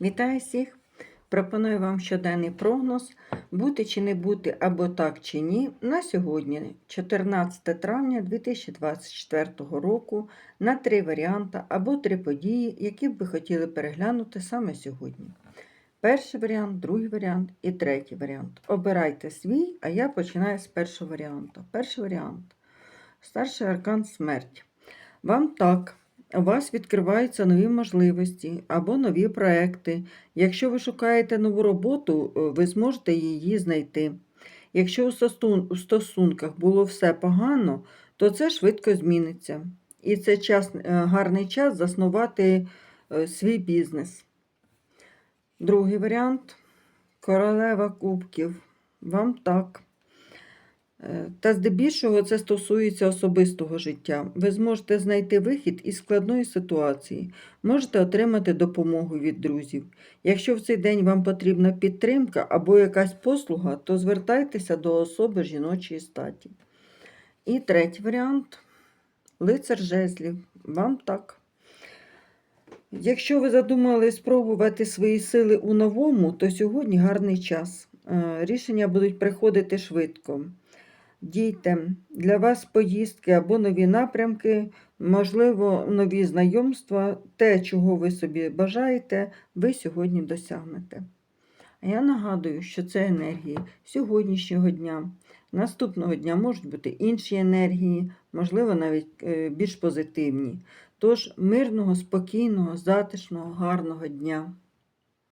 Вітаю всіх! Пропоную вам щоденний прогноз, бути чи не бути або так чи ні, на сьогодні, 14 травня 2024 року, на три варіанти або три події, які б ви хотіли переглянути саме сьогодні. Перший варіант, другий варіант і третій варіант. Обирайте свій, а я починаю з першого варіанту. Перший варіант. Старший аркан смерть. Вам так. У вас відкриваються нові можливості або нові проекти. Якщо ви шукаєте нову роботу, е, ви зможете її знайти. Якщо у стосунках було все погано, то це швидко зміниться. І це час, е, гарний час заснувати е, свій бізнес. Другий варіант королева кубків. Вам так. Е, Та здебільшого це стосується особистого життя. Ви зможете знайти вихід із складної ситуації, можете отримати допомогу від друзів. Якщо в цей день вам потрібна підтримка або якась послуга, то звертайтеся до особи жіночої статі. І третій варіант лицар жезлів. Вам так. Якщо ви задумали спробувати свої сили у новому, то сьогодні гарний час. Е, Рішення будуть приходити швидко. Дійте, для вас поїздки або нові напрямки, можливо, нові знайомства, те, чого ви собі бажаєте, ви сьогодні досягнете. А я нагадую, що це енергії сьогоднішнього дня. Наступного дня можуть бути інші енергії, можливо, навіть е, більш позитивні. Тож, мирного, спокійного, затишного, гарного дня!